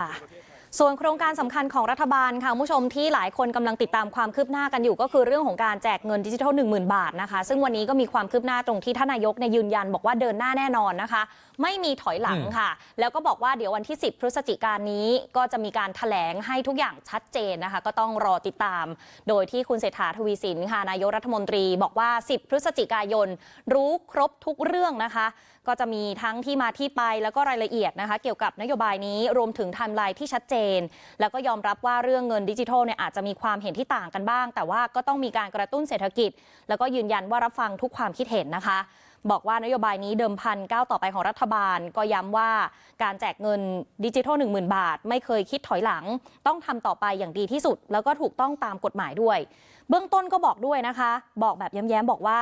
아. ส่วนโครงการสำคัญของรัฐบาลค่ะผู้ชมที่หลายคนกำลังติดตามความคืบหน้ากันอยู่ ก็คือเรื่องของการแจกเงินดิจิทัล 1 0,000 บาทนะคะ ซึ่งวันนี้ก็มีความคืบหน้าตรงที่ท่านนายกเนี่ยยืนยันบอกว่าเดินหน้าแน่นอนนะคะ ไม่มีถอยหลังค่ะ แล้วก็บอกว่าเดี๋ยววันที่ 10 พฤศจิกายนนี้ก็จะมีการถแถลงให้ทุกอย่างชัดเจนนะคะ ก็ต้องรอติดตาม โดยที่คุณเศรษฐาทวีสินค่ะนายกรัฐมนตรีบอกว่า 10 พฤศจิกายน รู้ครบทุกเรื่องนะคะ ก็จะมีทั้งที่มาที่ไปแล้วก็รายละเอียดนะคะ เกี่ยวกับนโยบายนี้รวมถึงไทม์ไลน์ที่ชัดเจนแล้วก็ยอมรับว่าเรื่องเงินดิจิทัลเนี่ยอาจจะมีความเห็นที่ต่างกันบ้าง แต่ว่าก็ต้องมีการกระตุ้นเศรษฐกิจ แล้วก็ยืนยันว่ารับฟังทุกความคิดเห็นนะคะบอกว่านโยบายนี้เดิมพันก้าวต่อไปของรัฐบาล ก็ย้ำว่าการแจกเงินดิจิทัล1 0,000 บาท ไม่เคยคิดถอยหลัง ต้องทำต่อไปอย่างดีที่สุด แล้วก็ถูกต้องตามกฎหมายด้วย เบื้องต้นก็บอกด้วยนะคะ บอกแบบย้ำๆบอกว่า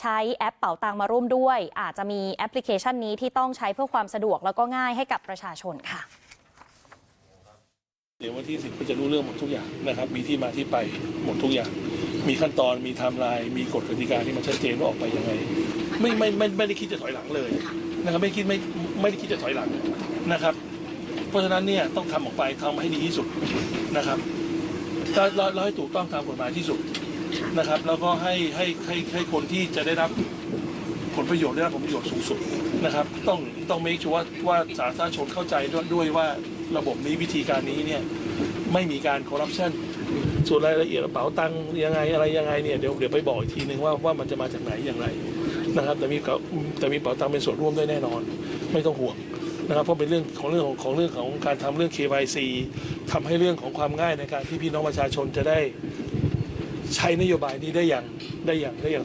ใช้แอปเป๋าตังมาร่วมด้วย อาจจะมีแอปพลิเคชันนี้ที่ต้องใช้เพื่อความสะดวกแล้วก็ง่ายให้กับประชาชนค่ะ ดี๋ยววันที่สิบก็จะรู้เรื่องหมดทุกอย่างนะครับ มีที่มาที่ไปหมดทุกอย่าง มีขั้นตอนมีไทม์ไลน์มีกฎกติกาที่มันชัดเจนว่าออกไปยังไง ไม่ไม่ไม่ไม่ได้คิดจะถอยหลังเลยนะครับ ไม่คิดไม่ไม่ได้คิดจะถอยหลังนะครับ เพราะฉะนั้นเนี่ยต้องทำออกไปทำให้ดีที่สุดนะครับแล้วแล้วแล้วให้ถูกต้องตามกฎหมายที่สุดนะครับ แล้วก็ให้ให้ให้ให้คนที่จะได้รับ ผลประโยชน์ได้รับผลประโยชน์สูงสุดนะครับ ต้องต้อง make sure ว่าว่าสาธารณชนเข้าใจด้วยด้วยว่าระบบนี้วิธีการนี้เนี่ยไม่มีการคอร์รัปชันส่วนรายละเอียดกระเป๋าตังค์ยังไงอะไรยังไงเนี่ยเดี๋ยวเดี๋ยวไปบอกอีกทีนึงว่าว่ามันจะมาจากไหนอย่างไรนะครับแต่มีกระแต่มีกระเป๋าตังค์เป็นส่วนร่วมด้วยแน่นอน ไม่ต้องห่วงนะครับเพราะเป็นเรื่องของเรื่องของของเรื่องของการทำเรื่อง KYC ทำให้เรื่องของความง่ายในการที่พี่น้องประชาชนจะได้ใช้นโยบายนี้ได้อย่างได้อย่างได้อย่าง